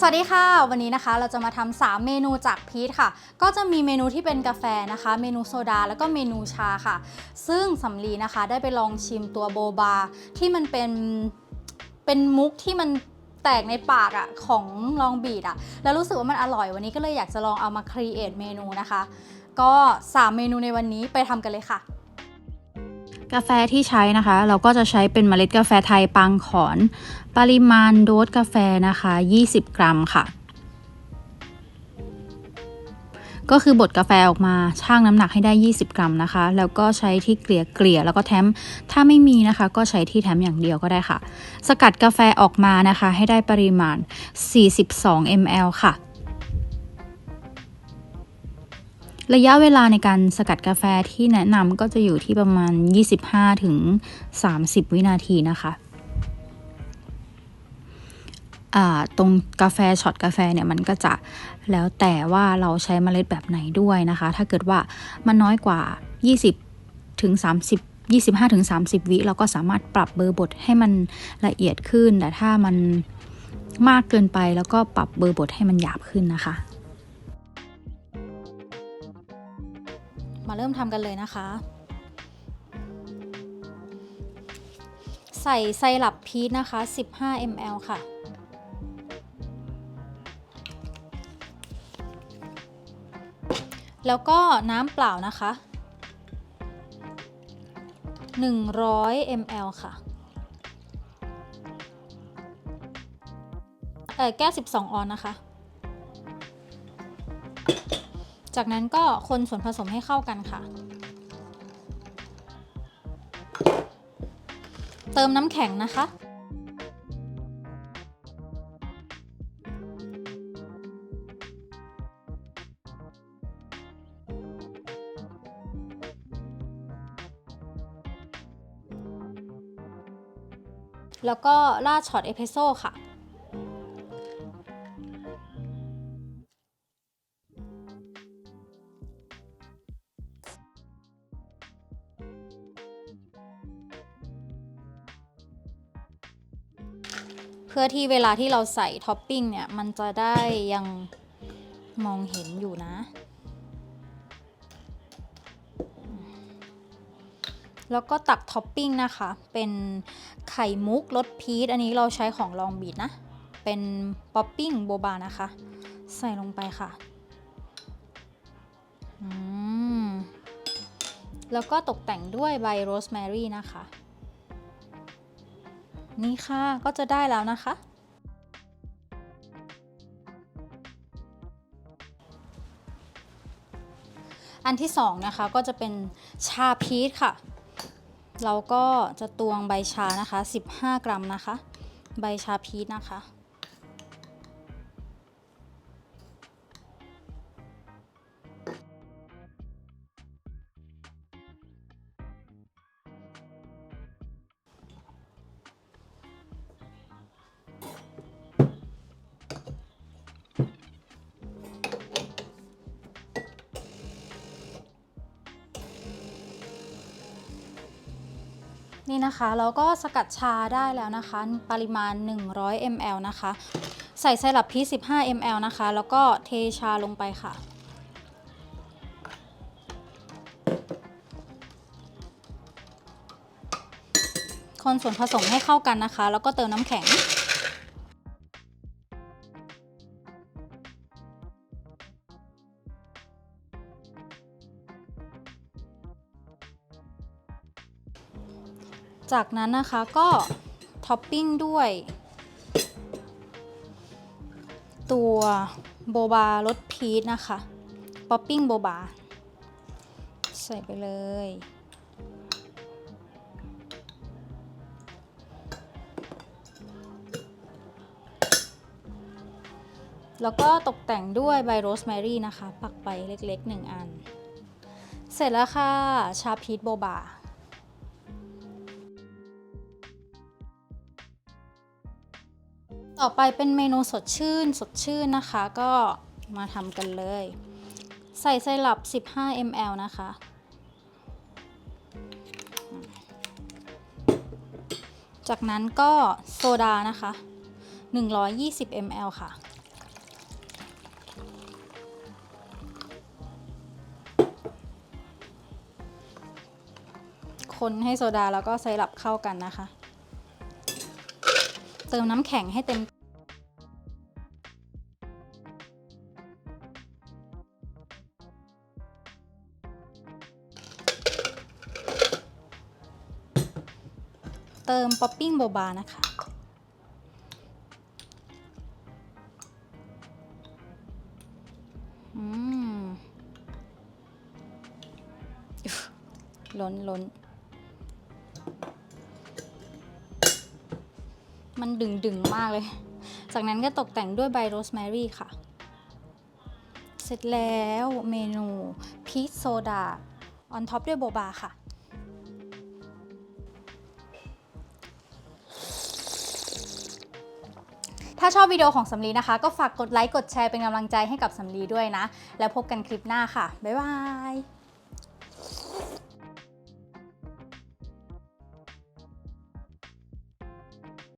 สวัสดีค่ะ วันนี้นะคะเราจะมาทำ3เมนูจากพีทค่ะ ก็จะมีเมนูที่เป็นกาแฟนะคะ เมนูโซดา แล้วก็เมนูชาค่ะ ซึ่งสำลีนะคะได้ไปลองชิมตัวโบบา ที่มันเป็นเป็นมุกที่มันแตกในปากอะของลองบีดอะแล้วรู้สึกว่ามันอร่อยวันนี้ก็เลยอยากจะลองเอามาครีเอทเมนูนะคะ ก็ 3 เมนูในวันนี้ไปทำกันเลยค่ะ กาแฟที่ใช้นะคะ เราก็จะใช้เป็นเมล็ดกาแฟไทยปังขอน ปริมาณโดสกาแฟนะคะ 20 กรัมค่ะ ก็คือบดกาแฟออกมาชั่งน้ำหนักให้ได้ 20 กรัมนะคะ แล้วก็ใช้ที่เกลี่ยเกลี่ยแล้วก็แทมถ้าไม่มีนะคะ ก็ใช้ที่แทมอย่างเดียวก็ได้ค่ะ สกัดกาแฟออกมานะคะ ให้ได้ปริมาณ 42 ml ค่ะ ระยะเวลาในการสกัดกาแฟที่แนะนำก็จะอยู่ที่ประมาณ 25ถึง30 วินาทีนะคะตรงกาแฟช็อตกาแฟเนี่ยมันก็จะแล้วแต่ว่าเราใช้เมล็ดแบบไหนด้วยนะคะ ถ้าเกิดว่ามันน้อยกว่า 20ถึง30 25ถึง30 วิเราก็สามารถปรับเบอร์บดให้มันละเอียดขึ้น แต่ถ้ามันมากเกินไปแล้วก็ปรับเบอร์บดให้มันหยาบขึ้นนะคะ มาเริ่มทำกันเลยนะคะ ใส่ไซรัปพีชนะคะ 15 ml ค่ะ แล้วก็น้ำเปล่านะคะ 100 ml ค่ะเออแก้ว 12 ออนนะคะ จากนั้นก็คนส่วนผสมให้เข้ากันค่ะ เติมน้ำแข็งนะคะแล้วก็ราดช็อตเอสเพรสโซ่ค่ะ เพื่อที่เวลาที่เราใส่ท็อปปิ้งเนี่ย มันจะได้ยังมองเห็นอยู่นะ แล้วก็ตักท็อปปิ้งนะคะ เป็นไข่มุกรสพีชอันนี้เราใช้ของลองบีดนะ เป็นป๊อปปิ้งโบบานะคะ ใส่ลงไปค่ะอืมแล้วก็ตกแต่งด้วยใบโรสแมรี่นะคะ นี่ค่ะก็จะได้แล้วนะคะ อันที่สองนะคะก็จะเป็นชาพีชค่ะ เราก็จะตวงใบชานะคะ 15 กรัมนะคะ ใบชาพีชนะคะ นี่นะคะเราก็สกัดชาได้แล้วนะคะ ปริมาณ 100 ml นะคะ ใส่ไซรัปพีช15 ml นะคะ แล้วก็เทชาลงไปค่ะ คนส่วนผสมให้เข้ากันนะคะ แล้วก็เติมน้ำแข็ง จากนั้นนะคะก็ท็อปปิ้งด้วย ตัวโบบารสพีชนะคะป๊อปปิ้งโบบา ใส่ไปเลย แล้วก็ตกแต่งด้วยใบโรสแมรี่นะคะ ปักไปเล็กๆ 1 อัน เสร็จแล้วค่ะ ชาพีชโบบา ต่อไปเป็นเมนูสดชื่นสดชื่นนะคะ ก็มาทำกันเลย ใส่ไซรัป 15 ml นะคะ จากนั้นก็โซดานะคะ 120 ml ค่ะคนให้โซดาแล้วก็ไซรัปเข้ากันนะคะ เติมน้ำแข็งให้เต็มเติมป๊อปปิ้งโบบานะคะ อืมล้นล้น มันดึงดึงๆมากเลย จากนั้นก็ตกแต่งด้วยใบโรสแมรี่ค่ะ เสร็จแล้วเมนูพีชโซดาออนท็อปด้วยโบบาค่ะถ้าชอบวิดีโอของสำลีนะคะ ก็ฝากกดไลค์ กดแชร์เป็นกำลังใจให้กับสำลีด้วยนะ แล้วพบกันคลิปหน้าค่ะ บ๊ายบาย